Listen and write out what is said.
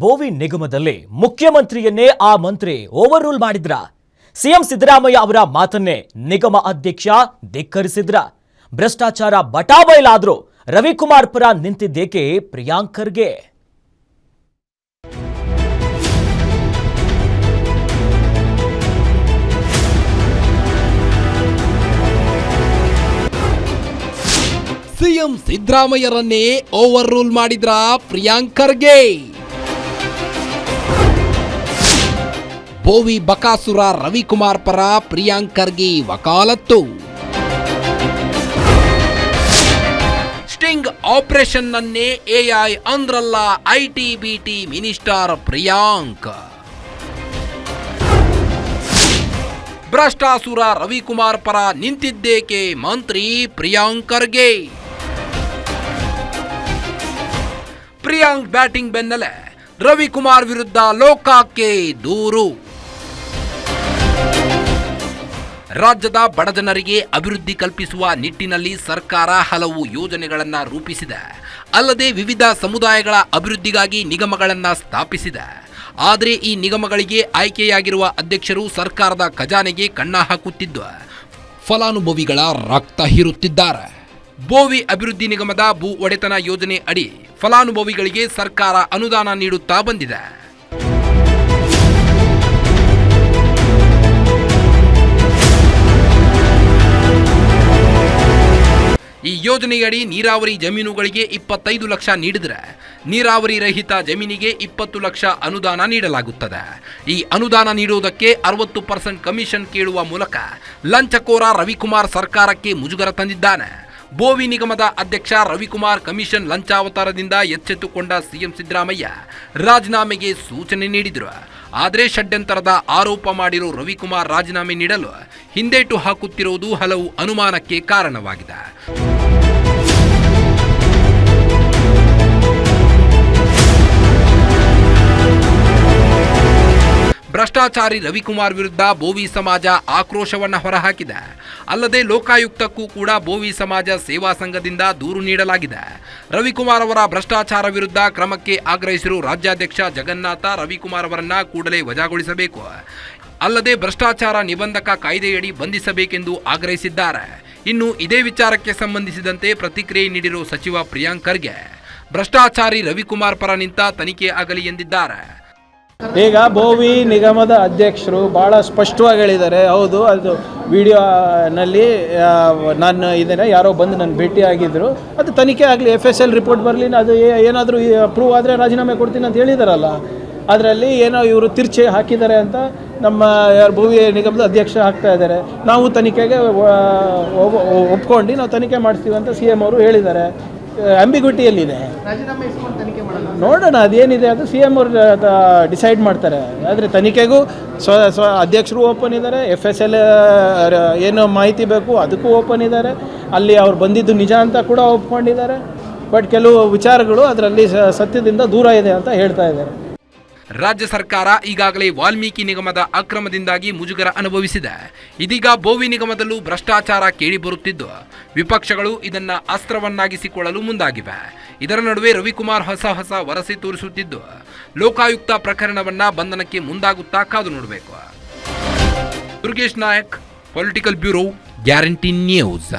ಬೋವಿ ನಿಗಮದಲ್ಲಿ ಮುಖ್ಯಮಂತ್ರಿಯನ್ನೇ ಆ ಮಂತ್ರಿ ಓವರ್ ರೂಲ್ ಮಾಡಿದ್ರ? ಸಿಎಂ ಸಿದ್ದರಾಮಯ್ಯ ಅವರ ಮಾತನ್ನೇ ನಿಗಮ ಅಧ್ಯಕ್ಷ ಧಿಕ್ಕರಿಸಿದ್ರ? ಭ್ರಷ್ಟಾಚಾರ ಬಟಾಬೈಲಾದ್ರೂ ರವಿಕುಮಾರ್ ಪರ ನಿಂತಿದ್ದೇಕೆ ಪ್ರಿಯಾಂಕರ್ಗೆ? ಸಿಎಂ ಸಿದ್ದರಾಮಯ್ಯರನ್ನೇ ಓವರ್ ರೂಲ್ ಮಾಡಿದ್ರ ಪ್ರಿಯಾಂಕರ್ಗೆ? ಬೋವಿ ಬಕಾಸುರ ರವಿಕುಮಾರ್ ಪರ ಪ್ರಿಯಾಂಕ್ ಪ್ರಿಯಾಂಕರ್ಗೆ ವಕಾಲತ್ತು. ಸ್ಟಿಂಗ್ ಆಪರೇಷನ್ ನನ್ನೇ ಎಐ ಅಂದ್ರಲ್ಲ ಐಟಿ ಬಿಟಿ ಮಿನಿಸ್ಟರ್ ಪ್ರಿಯಾಂಕ್. ಭ್ರಷ್ಟಾಸುರ ರವಿಕುಮಾರ್ ಪರ ನಿಂತಿದ್ದೇಕೆ ಮಂತ್ರಿ ಪ್ರಿಯಾಂಕ್ ಖರ್ಗೆ ಪ್ರಿಯಾಂಕ್ ಬ್ಯಾಟಿಂಗ್ ಬೆನ್ನಲ್ಲೇ ರವಿಕುಮಾರ್ ವಿರುದ್ಧ ಲೋಕಾಕ್ಕೆ ದೂರು. ರಾಜ್ಯದ ಬಡಜನರಿಗೆ ಅಭಿವೃದ್ಧಿ ಕಲ್ಪಿಸುವ ನಿಟ್ಟಿನಲ್ಲಿ ಸರ್ಕಾರ ಹಲವು ಯೋಜನೆಗಳನ್ನು ರೂಪಿಸಿದೆ. ಅಲ್ಲದೆ ವಿವಿಧ ಸಮುದಾಯಗಳ ಅಭಿವೃದ್ಧಿಗಾಗಿ ನಿಗಮಗಳನ್ನು ಸ್ಥಾಪಿಸಿದೆ. ಆದರೆ ಈ ನಿಗಮಗಳಿಗೆ ಆಯ್ಕೆಯಾಗಿರುವ ಅಧ್ಯಕ್ಷರು ಸರ್ಕಾರದ ಖಜಾನೆಗೆ ಕಣ್ಣ ಹಾಕುತ್ತಿದ್ದು, ಫಲಾನುಭವಿಗಳ ರಕ್ತ ಹೀರುತ್ತಿದ್ದಾರೆ. ಬೋವಿ ಅಭಿವೃದ್ಧಿ ನಿಗಮದ ಭೂ ಒಡೆತನ ಯೋಜನೆ ಅಡಿ ಫಲಾನುಭವಿಗಳಿಗೆ ಸರ್ಕಾರ ಅನುದಾನ ನೀಡುತ್ತಾ ಬಂದಿದೆ. ಯೋಜನೆಯಡಿ ನೀರಾವರಿ ಜಮೀನುಗಳಿಗೆ ಇಪ್ಪತ್ತೈದು ಲಕ್ಷ ನೀಡಿದರೆ ನೀರಾವರಿ ರಹಿತ ಜಮೀನಿಗೆ ಇಪ್ಪತ್ತು ಲಕ್ಷ ಅನುದಾನ ನೀಡಲಾಗುತ್ತದೆ. ಈ ಅನುದಾನ ನೀಡುವುದಕ್ಕೆ ಅರವತ್ತು ಪರ್ಸೆಂಟ್ ಕಮಿಷನ್ ಕೇಳುವ ಮೂಲಕ ಲಂಚಕೋರ ರವಿಕುಮಾರ್ ಸರ್ಕಾರಕ್ಕೆ ಮುಜುಗರ ತಂದಿದ್ದಾನೆ. ಬೋವಿ ನಿಗಮದ ಅಧ್ಯಕ್ಷ ರವಿಕುಮಾರ್ ಕಮಿಷನ್ ಲಂಚಾವತಾರದಿಂದ ಎಚ್ಚೆತ್ತುಕೊಂಡ ಸಿಎಂ ಸಿದ್ದರಾಮಯ್ಯ ರಾಜೀನಾಮೆಗೆ ಸೂಚನೆ ನೀಡಿದರು. ಆದರೆ ಷಡ್ಯಂತರದ ಆರೋಪ ಮಾಡಿರೋ ರವಿಕುಮಾರ್ ರಾಜೀನಾಮೆ ನೀಡಲು ಹಿಂದೇಟು ಹಾಕುತ್ತಿರುವುದು ಹಲವು ಅನುಮಾನಕ್ಕೆ ಕಾರಣವಾಗಿದೆ. ಭ್ರಷ್ಟಾಚಾರಿ ರವಿಕುಮಾರ್ ವಿರುದ್ಧ ಬೋವಿ ಸಮಾಜ ಆಕ್ರೋಶವನ್ನ ಹೊರಹಾಕಿದೆ. ಅಲ್ಲದೆ ಲೋಕಾಯುಕ್ತಕ್ಕೂ ಕೂಡ ಬೋವಿ ಸಮಾಜ ಸೇವಾ ಸಂಘದಿಂದ ದೂರು ನೀಡಲಾಗಿದೆ. ರವಿಕುಮಾರ್ ಅವರ ಭ್ರಷ್ಟಾಚಾರ ವಿರುದ್ಧ ಕ್ರಮಕ್ಕೆ ಆಗ್ರಹಿಸಿರುವ ರಾಜ್ಯಾಧ್ಯಕ್ಷ ಜಗನ್ನಾಥ ರವಿಕುಮಾರ್ ಅವರನ್ನ ಕೂಡಲೇ ವಜಾಗೊಳಿಸಬೇಕು. ಅಲ್ಲದೆ ಭ್ರಷ್ಟಾಚಾರ ನಿಬಂಧಕ ಕಾಯ್ದೆಯಡಿ ಬಂಧಿಸಬೇಕೆಂದು ಆಗ್ರಹಿಸಿದ್ದಾರೆ. ಇನ್ನು ಇದೇ ವಿಚಾರಕ್ಕೆ ಸಂಬಂಧಿಸಿದಂತೆ ಪ್ರತಿಕ್ರಿಯೆ ನೀಡಿರುವ ಸಚಿವ ಪ್ರಿಯಾಂಕ್ ಖರ್ಗೆ, ಭ್ರಷ್ಟಾಚಾರಿ ರವಿಕುಮಾರ್ ಪರ ನಿಂತ ತನಿಖೆ ಆಗಲಿ ಎಂದಿದ್ದಾರೆ. ಈಗ ಬೋವಿ ನಿಗಮದ ಅಧ್ಯಕ್ಷರು ಭಾಳ ಸ್ಪಷ್ಟವಾಗಿ ಹೇಳಿದ್ದಾರೆ, ಹೌದು, ಅದು ವಿಡಿಯೋನಲ್ಲಿ ನಾನು ಇದ್ದೇನೆ ಯಾರೋ ಬಂದು ನನ್ನ ಭೇಟಿಯಾಗಿದ್ದರು ಅದು ತನಿಖೆ ಆಗಲಿ ಎಫ್ ಎಸ್ ಎಲ್ ರಿಪೋರ್ಟ್ ಬರಲಿ, ಅದು ಏನಾದರೂ ಅಪ್ರೂವ್ ಆದರೆ ರಾಜೀನಾಮೆ ಕೊಡ್ತೀನಿ ಅಂತ ಹೇಳಿದಾರಲ್ಲ. ಅದರಲ್ಲಿ ಏನೋ ಇವರು ತಿರ್ಚೆ ಹಾಕಿದ್ದಾರೆ ಅಂತ ನಮ್ಮ ಯಾರು ಭೂವಿ ನಿಗಮದ ಅಧ್ಯಕ್ಷ ಹಾಕ್ತಾ ಇದ್ದಾರೆ. ನಾವು ತನಿಖೆಗೆ ಒಪ್ಕೊಂಡು ನಾವು ತನಿಖೆ ಮಾಡ್ತೀವಿ ಅಂತ ಸಿ ಎಂ ಅವರು ಹೇಳಿದ್ದಾರೆ. ಅಂಬಿಗ್ವಿಟಿಯಲ್ಲಿದೆ ನೋಡೋಣ ಅದೇನಿದೆ ಅದು ಸಿ ಎಂ ಅವರು ಡಿಸೈಡ್ ಮಾಡ್ತಾರೆ. ಆದರೆ ತನಿಖೆಗೂ ಸ್ವ ಸ್ವ ಅಧ್ಯಕ್ಷರು ಓಪನ್ ಇದ್ದಾರೆ ಎಫ್ ಎಸ್ ಎಲ್ ಏನು ಮಾಹಿತಿ ಬೇಕು ಅದಕ್ಕೂ ಓಪನ್ ಇದ್ದಾರೆ ಅಲ್ಲಿ ಅವ್ರು ಬಂದಿದ್ದು ನಿಜ ಅಂತ ಕೂಡ ಒಪ್ಕೊಂಡಿದ್ದಾರೆ. ಬಟ್ ಕೆಲವು ವಿಚಾರಗಳು ಅದರಲ್ಲಿ ಸತ್ಯದಿಂದ ದೂರ ಇದೆ ಅಂತ ಹೇಳ್ತಾ ಇದ್ದಾರೆ. ರಾಜ್ಯ ಸರ್ಕಾರ ಈಗಾಗಲೇ ವಾಲ್ಮೀಕಿ ನಿಗಮದ ಅಕ್ರಮದಿಂದಾಗಿ ಮುಜುಗರ ಅನುಭವಿಸಿದೆ. ಇದೀಗ ಬೋವಿ ನಿಗಮದಲ್ಲೂ ಭ್ರಷ್ಟಾಚಾರ ಕೇಳಿಬರುತ್ತಿದ್ದು ವಿಪಕ್ಷಗಳು ಇದನ್ನ ಅಸ್ತ್ರವನ್ನಾಗಿಸಿಕೊಳ್ಳಲು ಮುಂದಾಗಿವೆ. ಇದರ ನಡುವೆ ರವಿಕುಮಾರ್ ಹೊಸ ಹೊಸ ವರಸೆ ತೋರಿಸುತ್ತಿದ್ದು, ಲೋಕಾಯುಕ್ತ ಪ್ರಕರಣವನ್ನ ಬಂಧನಕ್ಕೆ ಮುಂದಾಗುತ್ತಾ ಕಾದು ನೋಡಬೇಕು. Durgesh Nayak political bureau guarantee news